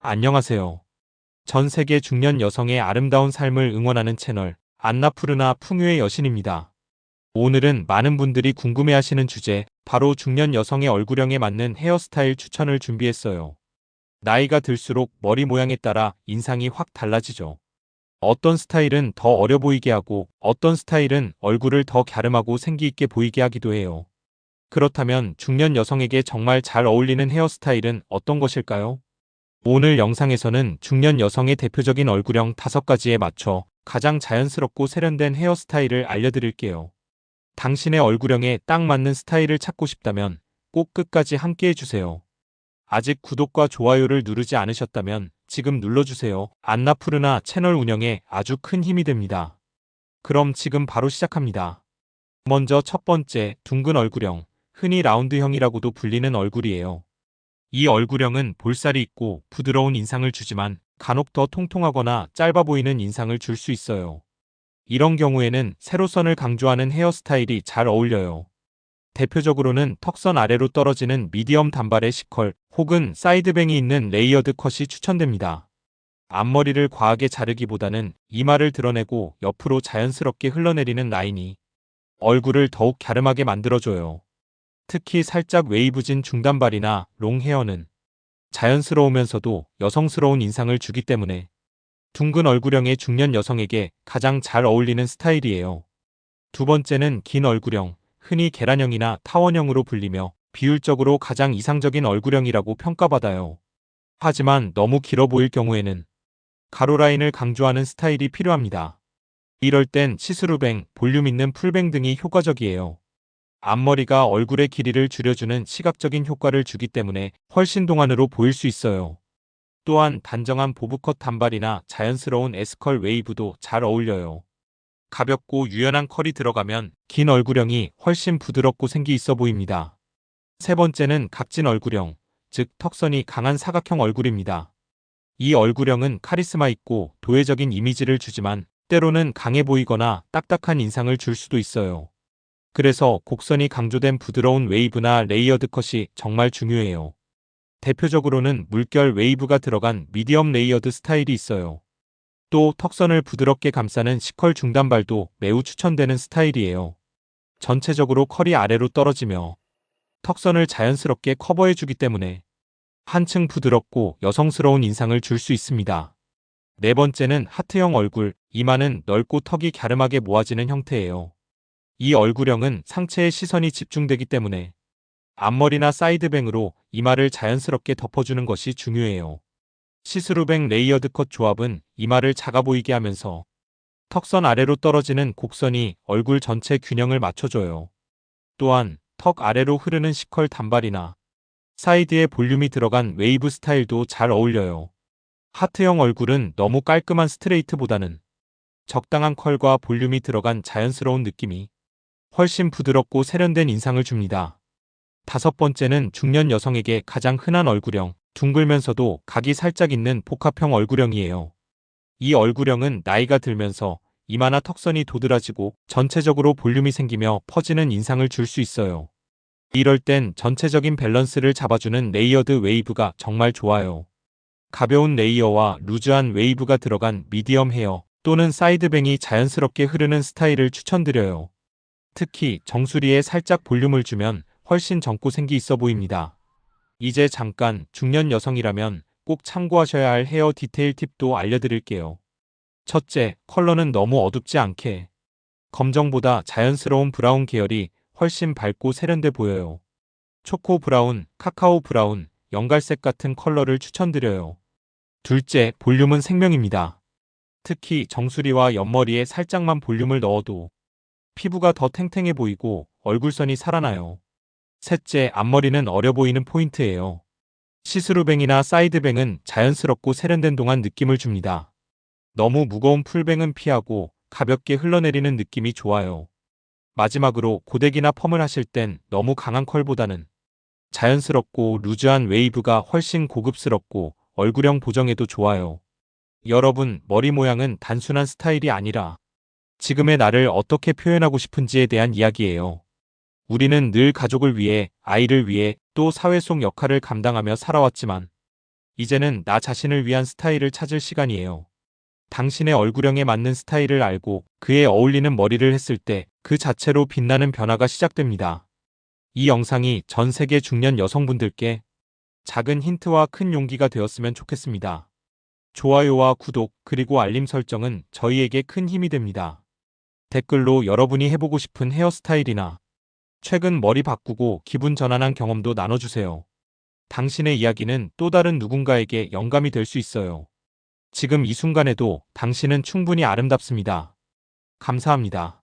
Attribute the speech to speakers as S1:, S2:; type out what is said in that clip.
S1: 안녕하세요. 전 세계 중년 여성의 아름다운 삶을 응원하는 채널 안나푸르나 풍요의 여신입니다. 오늘은 많은 분들이 궁금해하시는 주제, 바로 중년 여성의 얼굴형에 맞는 헤어스타일 추천을 준비했어요. 나이가 들수록 머리 모양에 따라 인상이 확 달라지죠. 어떤 스타일은 더 어려 보이게 하고 어떤 스타일은 얼굴을 더 갸름하고 생기 있게 보이게 하기도 해요. 그렇다면 중년 여성에게 정말 잘 어울리는 헤어스타일은 어떤 것일까요? 오늘 영상에서는 중년 여성의 대표적인 얼굴형 5가지에 맞춰 가장 자연스럽고 세련된 헤어스타일을 알려드릴게요. 당신의 얼굴형에 딱 맞는 스타일을 찾고 싶다면 꼭 끝까지 함께 해주세요. 아직 구독과 좋아요를 누르지 않으셨다면 지금 눌러주세요. 안나푸르나 채널 운영에 아주 큰 힘이 됩니다. 그럼 지금 바로 시작합니다. 먼저 첫 번째, 둥근 얼굴형, 흔히 라운드형이라고도 불리는 얼굴이에요. 이 얼굴형은 볼살이 있고 부드러운 인상을 주지만 간혹 더 통통하거나 짧아 보이는 인상을 줄 수 있어요. 이런 경우에는 세로선을 강조하는 헤어스타일이 잘 어울려요. 대표적으로는 턱선 아래로 떨어지는 미디엄 단발의 시컬 혹은 사이드뱅이 있는 레이어드 컷이 추천됩니다. 앞머리를 과하게 자르기보다는 이마를 드러내고 옆으로 자연스럽게 흘러내리는 라인이 얼굴을 더욱 갸름하게 만들어줘요. 특히 살짝 웨이브진 중단발이나 롱 헤어는 자연스러우면서도 여성스러운 인상을 주기 때문에 둥근 얼굴형의 중년 여성에게 가장 잘 어울리는 스타일이에요. 두 번째는 긴 얼굴형, 흔히 계란형이나 타원형으로 불리며 비율적으로 가장 이상적인 얼굴형이라고 평가받아요. 하지만 너무 길어 보일 경우에는 가로라인을 강조하는 스타일이 필요합니다. 이럴 땐 치스루뱅, 볼륨 있는 풀뱅 등이 효과적이에요. 앞머리가 얼굴의 길이를 줄여주는 시각적인 효과를 주기 때문에 훨씬 동안으로 보일 수 있어요. 또한 단정한 보브컷 단발이나 자연스러운 에스컬 웨이브도 잘 어울려요. 가볍고 유연한 컬이 들어가면 긴 얼굴형이 훨씬 부드럽고 생기 있어 보입니다. 세 번째는 각진 얼굴형, 즉 턱선이 강한 사각형 얼굴입니다. 이 얼굴형은 카리스마 있고 도회적인 이미지를 주지만 때로는 강해 보이거나 딱딱한 인상을 줄 수도 있어요. 그래서 곡선이 강조된 부드러운 웨이브나 레이어드 컷이 정말 중요해요. 대표적으로는 물결 웨이브가 들어간 미디엄 레이어드 스타일이 있어요. 또 턱선을 부드럽게 감싸는 시컬 중단발도 매우 추천되는 스타일이에요. 전체적으로 컬이 아래로 떨어지며 턱선을 자연스럽게 커버해주기 때문에 한층 부드럽고 여성스러운 인상을 줄 수 있습니다. 네 번째는 하트형 얼굴, 이마는 넓고 턱이 갸름하게 모아지는 형태예요. 이 얼굴형은 상체에 시선이 집중되기 때문에 앞머리나 사이드뱅으로 이마를 자연스럽게 덮어주는 것이 중요해요. 시스루뱅 레이어드 컷 조합은 이마를 작아 보이게 하면서 턱선 아래로 떨어지는 곡선이 얼굴 전체 균형을 맞춰줘요. 또한 턱 아래로 흐르는 시컬 단발이나 사이드에 볼륨이 들어간 웨이브 스타일도 잘 어울려요. 하트형 얼굴은 너무 깔끔한 스트레이트보다는 적당한 컬과 볼륨이 들어간 자연스러운 느낌이 훨씬 부드럽고 세련된 인상을 줍니다. 다섯 번째는 중년 여성에게 가장 흔한 얼굴형, 둥글면서도 각이 살짝 있는 복합형 얼굴형이에요. 이 얼굴형은 나이가 들면서 이마나 턱선이 도드라지고 전체적으로 볼륨이 생기며 퍼지는 인상을 줄 수 있어요. 이럴 땐 전체적인 밸런스를 잡아주는 레이어드 웨이브가 정말 좋아요. 가벼운 레이어와 루즈한 웨이브가 들어간 미디엄 헤어 또는 사이드뱅이 자연스럽게 흐르는 스타일을 추천드려요. 특히 정수리에 살짝 볼륨을 주면 훨씬 젊고 생기 있어 보입니다. 이제 잠깐 중년 여성이라면 꼭 참고하셔야 할 헤어 디테일 팁도 알려드릴게요. 첫째, 컬러는 너무 어둡지 않게. 검정보다 자연스러운 브라운 계열이 훨씬 밝고 세련돼 보여요. 초코 브라운, 카카오 브라운, 연갈색 같은 컬러를 추천드려요. 둘째, 볼륨은 생명입니다. 특히 정수리와 옆머리에 살짝만 볼륨을 넣어도 피부가 더 탱탱해 보이고 얼굴선이 살아나요. 셋째, 앞머리는 어려 보이는 포인트예요. 시스루뱅이나 사이드뱅은 자연스럽고 세련된 동안 느낌을 줍니다. 너무 무거운 풀뱅은 피하고 가볍게 흘러내리는 느낌이 좋아요. 마지막으로 고데기나 펌을 하실 땐 너무 강한 컬보다는 자연스럽고 루즈한 웨이브가 훨씬 고급스럽고 얼굴형 보정에도 좋아요. 여러분, 머리 모양은 단순한 스타일이 아니라 지금의 나를 어떻게 표현하고 싶은지에 대한 이야기예요. 우리는 늘 가족을 위해, 아이를 위해, 또 사회 속 역할을 감당하며 살아왔지만, 이제는 나 자신을 위한 스타일을 찾을 시간이에요. 당신의 얼굴형에 맞는 스타일을 알고 그에 어울리는 머리를 했을 때 그 자체로 빛나는 변화가 시작됩니다. 이 영상이 전 세계 중년 여성분들께 작은 힌트와 큰 용기가 되었으면 좋겠습니다. 좋아요와 구독 그리고 알림 설정은 저희에게 큰 힘이 됩니다. 댓글로 여러분이 해보고 싶은 헤어스타일이나 최근 머리 바꾸고 기분 전환한 경험도 나눠주세요. 당신의 이야기는 또 다른 누군가에게 영감이 될 수 있어요. 지금 이 순간에도 당신은 충분히 아름답습니다. 감사합니다.